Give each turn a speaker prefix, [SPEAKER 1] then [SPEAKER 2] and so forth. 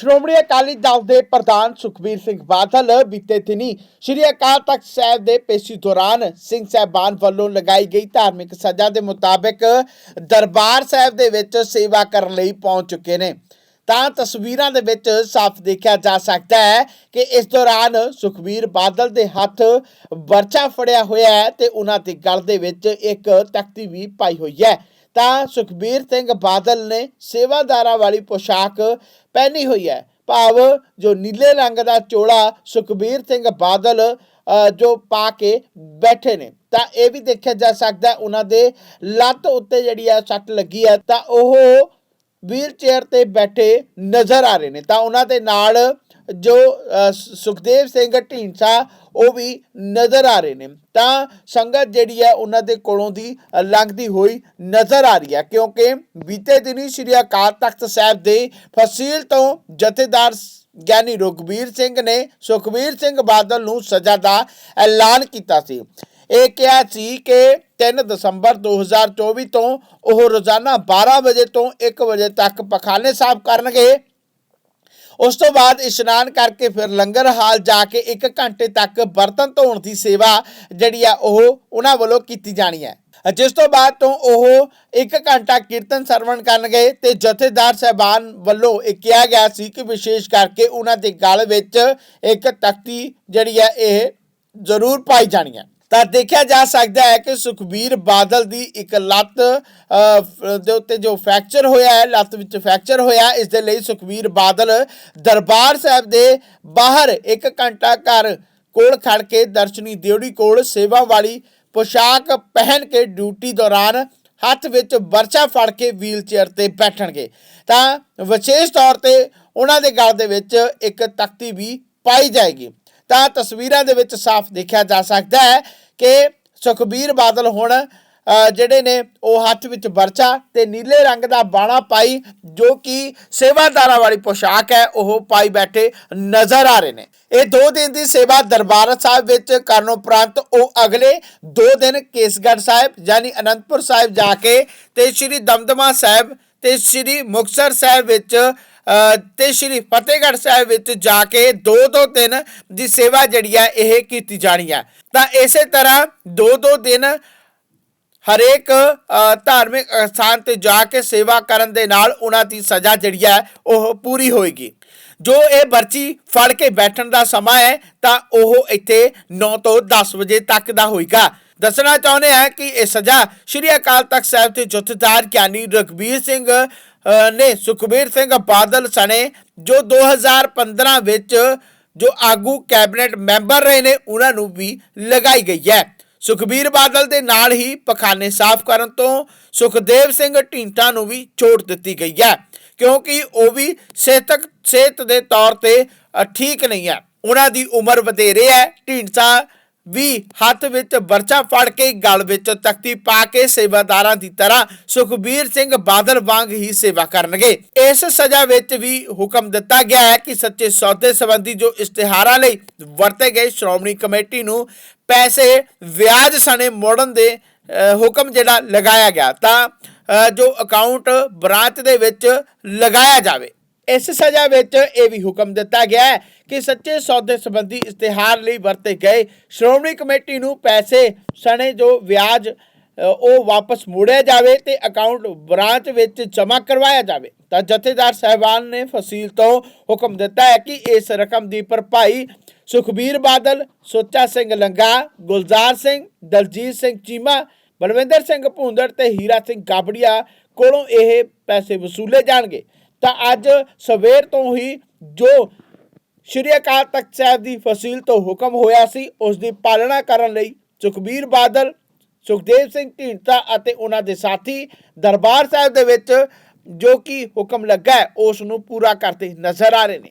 [SPEAKER 1] ਸ਼੍ਰੋਮਣੀ ਅਕਾਲੀ ਦਲ ਦੇ ਪ੍ਰਧਾਨ ਸੁਖਬੀਰ ਸਿੰਘ ਬਾਦਲ ਬੀਤੇ ਦਿਨੀ ਸ਼੍ਰੀ ਅਕਾਲ ਤਖਤ ਸਾਹਿਬ ਦੇ ਪੇਸ਼ੀ ਦੌਰਾਨ ਸਿੰਘ ਸਾਹਿਬਾਨ ਵੱਲੋਂ ਲਗਾਈ ਗਈ ਧਾਰਮਿਕ ਸਜ਼ਾ ਦੇ ਮੁਤਾਬਕ ਦਰਬਾਰ ਸਾਹਿਬ ਦੇ ਵਿੱਚ ਸੇਵਾ ਕਰਨ ਲਈ ਪਹੁੰਚ ਚੁੱਕੇ ਨੇ। ਤਾਂ ਤਸਵੀਰਾਂ ਦੇ ਵਿੱਚ ਸਾਫ਼ ਦੇਖਿਆ ਜਾ ਸਕਦਾ ਹੈ ਕਿ ਇਸ ਦੌਰਾਨ ਸੁਖਬੀਰ ਬਾਦਲ ਦੇ ਹੱਥ ਵਰਚਾ ਫੜਿਆ ਹੋਇਆ ਹੈ ਤੇ ਉਹਨਾਂ ਦੇ ਗਲ ਦੇ ਵਿੱਚ ਇੱਕ ਤਖਤੀ ਵੀ ਪਾਈ ਹੋਈ ਹੈ। ਤਾਂ ਸੁਖਬੀਰ ਸਿੰਘ ਬਾਦਲ ਨੇ ਸੇਵਾਦਾਰਾਂ ਵਾਲੀ ਪੋਸ਼ਾਕ ਪਹਿਨੀ ਹੋਈ ਹੈ। ਭਾਵ ਜੋ ਨੀਲੇ ਰੰਗ ਦਾ ਚੋਲਾ ਸੁਖਬੀਰ ਸਿੰਘ ਬਾਦਲ ਜੋ ਪਾ ਕੇ ਬੈਠੇ ਨੇ, ਤਾਂ ਇਹ ਵੀ ਦੇਖਿਆ ਜਾ ਸਕਦਾ ਉਹਨਾਂ ਦੇ ਲੱਤ ਉੱਤੇ ਜਿਹੜੀ ਆ ਸੱਟ ਲੱਗੀ ਹੈ, ਤਾਂ ਉਹ ਵੀਲ ਚੇਅਰ ਤੇ ਬੈਠੇ ਨਜ਼ਰ ਆ ਰਹੇ ਨੇ। ਤਾਂ ਉਹਨਾਂ ਦੇ ਨਾਲ ਜੋ ਸੁਖਦੇਵ ਸਿੰਘ ਢੀਂਡਸਾ ਉਹ ਵੀ ਨਜ਼ਰ ਆ ਰਹੇ ਨੇ। ਤਾਂ ਸੰਗਤ ਜਿਹੜੀ ਹੈ ਉਹਨਾਂ ਦੇ ਕੋਲੋਂ ਦੀ ਲੰਘਦੀ ਹੋਈ ਨਜ਼ਰ ਆ ਰਹੀ ਹੈ, ਕਿਉਂਕਿ ਬੀਤੇ ਦਿਨੀ ਸ੍ਰੀ ਅਕਾਲ ਤਖਤ ਸਾਹਿਬ ਦੇ ਫਸੀਲ ਤੋਂ ਜਥੇਦਾਰ ਗਿਆਨੀ ਰੁਗਵੀਰ ਸਿੰਘ ਨੇ ਸੁਖਬੀਰ ਸਿੰਘ ਬਾਦਲ ਨੂੰ ਸਜ਼ਾ ਦਾ ਐਲਾਨ ਕੀਤਾ ਸੀ। ਇਹ ਕਿਹਾ ਸੀ ਕਿ 3 ਦਸੰਬਰ 2024 ਤੋਂ ਉਹ ਰੋਜ਼ਾਨਾ 12 ਵਜੇ ਤੋਂ 1 ਵਜੇ ਤੱਕ ਪਖਾਨੇ ਸਾਫ਼ ਕਰਨਗੇ। ਉਸ ਤੋਂ ਬਾਅਦ ਇਸ਼ਨਾਨ ਕਰਕੇ ਫਿਰ ਲੰਗਰ ਹਾਲ ਜਾ ਕੇ 1 ਘੰਟੇ ਤੱਕ ਬਰਤਨ ਧੋਣ ਦੀ ਸੇਵਾ ਜਿਹੜੀ ਆ ਉਹ ਉਹਨਾਂ ਵੱਲੋਂ ਕੀਤੀ ਜਾਣੀ ਹੈ। ਜਿਸ ਤੋਂ ਬਾਅਦ ਤੋਂ ਉਹ 1 ਘੰਟਾ ਕੀਰਤਨ ਸਰਵਣ ਕਰਨਗੇ ਤੇ ਜਥੇਦਾਰ ਸਹਿਬਾਨ ਵੱਲੋਂ ਇਹ ਕਿਹਾ ਗਿਆ ਸੀ ਕਿ ਵਿਸ਼ੇਸ਼ ਕਰਕੇ ਉਹਨਾਂ ਦੇ ਗਲ ਵਿੱਚ ਇੱਕ ਤਖਤੀ ਜਿਹੜੀ ਹੈ ਇਹ ਜ਼ਰੂਰ ਪਾਈ ਜਾਣੀ ਹੈ। ਤਾਂ ਦੇਖਿਆ ਜਾ ਸਕਦਾ ਹੈ ਕਿ ਸੁਖਬੀਰ ਬਾਦਲ ਦੀ ਇੱਕ ਲੱਤ ਦੇ ਉੱਤੇ ਜੋ ਫ੍ਰੈਕਚਰ ਹੋਇਆ ਹੈ, ਲੱਤ ਵਿੱਚ ਫ੍ਰੈਕਚਰ ਹੋਇਆ, ਇਸ ਦੇ ਲਈ ਸੁਖਬੀਰ ਬਾਦਲ ਦਰਬਾਰ ਸਾਹਿਬ ਦੇ ਬਾਹਰ ਇੱਕ ਘੰਟਾ ਘਰ ਕੋਲ ਖੜ ਕੇ ਦਰਸ਼ਨੀ ਦਿਉੜੀ ਕੋਲ ਸੇਵਾ ਵਾਲੀ ਪੋਸ਼ਾਕ ਪਹਿਨ ਕੇ ਡਿਊਟੀ ਦੌਰਾਨ ਹੱਥ ਵਿੱਚ ਵਰਚਾ ਫੜ ਕੇ ਵੀਲਚੇਅਰ ਤੇ ਬੈਠਣਗੇ। ਤਾਂ ਵਿਸ਼ੇਸ਼ ਤੌਰ ਤੇ ਉਹਨਾਂ ਦੇ ਗਲ ਦੇ ਵਿੱਚ ਇੱਕ ਤਖਤੀ ਵੀ ਪਾਈ ਜਾਏਗੀ। ਤਾਂ ਤਸਵੀਰਾਂ ਦੇ ਵਿੱਚ ਸਾਫ਼ ਦੇਖਿਆ ਜਾ ਸਕਦਾ ਹੈ ਕਿ ਸੁਖਬੀਰ ਬਾਦਲ ਹੁਣ ਜਿਹੜੇ ਨੇ ਉਹ ਹੱਥ ਵਿੱਚ ਵਰਚਾ ਤੇ ਨੀਲੇ ਰੰਗ ਦਾ ਬਾਣਾ ਪਾਈ, ਜੋ ਕਿ ਸੇਵਾਦਾਰਾਂ ਵਾਲੀ ਪੋਸ਼ਾਕ ਹੈ, ਉਹ ਪਾਈ ਬੈਠੇ ਨਜ਼ਰ ਆ ਰਹੇ ਨੇ। ਇਹ ਦੋ ਦਿਨ ਦੀ ਸੇਵਾ ਦਰਬਾਰ ਸਾਹਿਬ ਵਿੱਚ ਕਰਨ ਉਪਰੰਤ ਉਹ ਅਗਲੇ ਦੋ ਦਿਨ ਕੇਸਗੜ੍ਹ ਸਾਹਿਬ, ਯਾਨੀ ਅਨੰਦਪੁਰ ਸਾਹਿਬ ਜਾ ਕੇ ਤੇ ਸ੍ਰੀ ਦਮਦਮਾ ਸਾਹਿਬ ਤੇ ਸ੍ਰੀ ਮੁਕਤਸਰ ਸਾਹਿਬ ਵਿੱਚ ਤੇ ਸ੍ਰੀ ਫਤਿਹਗੜ੍ਹ ਸਾਹਿਬ ਵਿੱਚ ਜਾ ਕੇ ਦੋ ਦੋ ਦਿਨ ਦੀ ਸੇਵਾ ਜਿਹੜੀ ਹੈ ਇਹ ਕੀਤੀ ਜਾਣੀ ਹੈ ਤਾਂ ਇਸੇ ਤਰ੍ਹਾਂ ਦੋ ਦੋ ਦਿਨ ਹਰੇਕ ਧਾਰਮਿਕ ਸਥਾਨ ਤੇ ਜਾ ਕੇ ਸੇਵਾ ਕਰਨ ਦੇ ਨਾਲ ਉਹਨਾਂ ਦੀ ਸਜ਼ਾ ਜਿਹੜੀ ਹੈ ਉਹ ਪੂਰੀ ਹੋਏਗੀ। ਜੋ ਇਹ ਵਰਚੀ ਫੜ ਕੇ ਬੈਠਣ ਦਾ ਸਮਾਂ ਹੈ, ਤਾਂ ਉਹ ਇੱਥੇ 9 ਤੋਂ 10 ਵਜੇ ਤੱਕ ਦਾ ਹੋਏਗਾ। ਦੱਸਣਾ ਚਾਹੁੰਦੇ ਹਾਂ ਕਿ ਇਹ ਸਜ਼ਾ ਸ਼੍ਰੀ ਅਕਾਲ ਤਖਤ ਸਾਹਿਬ ਦੇ ਜਥੇਦਾਰ ਗਿਆਨੀ ਰਘਬੀਰ ਸਿੰਘ ਨੇ ਸੁਖਬੀਰ ਸਿੰਘ ਬਾਦਲ ਸਣੇ, ਜੋ 2015 ਵਿੱਚ ਜੋ ਆਗੂ ਕੈਬਨਿਟ ਮੈਂਬਰ ਰਹੇ ਨੇ, ਉਹਨਾਂ ਨੂੰ ਵੀ ਲਗਾਈ ਗਈ ਹੈ। ਸੁਖਬੀਰ ਬਾਦਲ ਦੇ ਨਾਲ ਹੀ ਪਖਾਨੇ ਸਾਫ਼ ਕਰਨ ਤੋਂ ਸੁਖਦੇਵ ਸਿੰਘ ਢੀਂਟਾ ਨੂੰ ਵੀ ਛੋਟ ਦਿੱਤੀ ਗਈ ਹੈ, ਕਿਉਂਕਿ ਉਹ ਵੀ ਸਿਹਤਕ, ਸਿਹਤ ਦੇ ਤੌਰ ਤੇ ਠੀਕ ਨਹੀਂ ਹੈ। ਉਹਨਾਂ ਦੀ ਉਮਰ ਵਧੇਰੇ ਹੈ ਢੀਂਟਾ ਵੀ ਹੱਥ ਵਿੱਚ ਵਰਚਾ ਫੜ ਕੇ ਗਲ ਵਿੱਚ ਤਖਤੀ ਪਾ ਕੇ ਸੇਵਾਦਾਰਾਂ ਦੀ ਤਰ੍ਹਾਂ ਸੁਖਬੀਰ ਸਿੰਘ ਬਾਦਲ ਵਾਂਗ ਹੀ ਸੇਵਾ ਕਰਨਗੇ। ਇਸ ਸਜ਼ਾ ਵਿੱਚ ਵੀ ਹੁਕਮ ਦਿੱਤਾ ਗਿਆ ਹੈ ਕਿ ਸੱਚੇ ਸੌਦੇ ਸੰਬੰਧੀ ਜੋ ਇਸ਼ਤਿਹਾਰਾਂ ਲਈ ਵਰਤੇ ਗਏ ਸ਼੍ਰੋਮਣੀ ਕਮੇਟੀ ਨੂੰ ਪੈਸੇ ਵਿਆਜ ਸਣੇ ਮੋੜਨ ਦੇ ਅ, ਹੁਕਮ ਜਿਹੜਾ ਲਗਾਇਆ ਗਿਆ ਤਾਂ ਅ, ਜੋ ਅਕਾਊਂਟ ਬ੍ਰਾਂਚ ਦੇ ਵਿੱਚ ਲਗਾਇਆ ਜਾਵੇ। ਇਸ ਸਜ਼ਾ ਵਿੱਚ ਇਹ ਵੀ ਹੁਕਮ ਦਿੱਤਾ ਗਿਆ ਹੈ ਕਿ ਸੱਚੇ ਸੌਦੇ ਸੰਬੰਧੀ ਇਸ਼ਤਿਹਾਰ ਲਈ ਵਰਤੇ ਗਏ ਸ਼੍ਰੋਮਣੀ ਕਮੇਟੀ ਨੂੰ ਪੈਸੇ, ਸਣੇ ਜੋ ਵਿਆਜ ਉਹ ਵਾਪਸ ਮੋੜਿਆ ਜਾਵੇ ਤੇ ਅਕਾਊਂਟ ਬ੍ਰਾਂਚ ਵਿੱਚ ਜਮ੍ਹਾਂ ਕਰਵਾਇਆ ਜਾਵੇ। ਤਾਂ ਜਥੇਦਾਰ ਸਹਿਬਾਨ ਨੇ ਫਸੀਲ ਤੋਂ ਹੁਕਮ ਦਿੱਤਾ ਹੈ ਕਿ ਇਸ ਰਕਮ ਦੀ ਭਰਪਾਈ ਸੁਖਬੀਰ ਬਾਦਲ, ਸੁੱਚਾ ਸਿੰਘ ਲੰਗਾ, ਗੁਲਜ਼ਾਰ ਸਿੰਘ, ਦਲਜੀਤ ਸਿੰਘ ਚੀਮਾ, ਬਲਵਿੰਦਰ ਸਿੰਘ ਭੁੰਦੜ ਤੇ ਹੀਰਾ ਸਿੰਘ ਗਾਬੜੀਆ ਕੋਲੋਂ ਇਹ ਪੈਸੇ ਵਸੂਲੇ ਜਾਣਗੇ। ਤਾਂ ਅੱਜ ਸਵੇਰ ਤੋਂ ਹੀ ਜੋ ਸ਼੍ਰੀ ਅਕਾਲ ਤਖਤ ਸਾਹਿਬ ਦੀ ਫਸੀਲ ਤੋਂ ਹੁਕਮ ਹੋਇਆ ਸੀ ਉਸ ਦੀ ਪਾਲਣਾ ਕਰਨ ਲਈ ਸੁਖਬੀਰ ਬਾਦਲ ਸੁਖਦੇਵ ਸਿੰਘ ਢੀਂਡਸਾ ਅਤੇ ਉਹਨਾਂ ਦੇ ਸਾਥੀ ਦਰਬਾਰ ਸਾਹਿਬ ਦੇ ਵਿੱਚ ਜੋ ਕਿ ਹੁਕਮ ਲੱਗਾ ਹੈ, ਉਸ ਨੂੰ ਪੂਰਾ ਕਰਦੇ ਨਜ਼ਰ ਆ ਰਹੇ ਨੇ।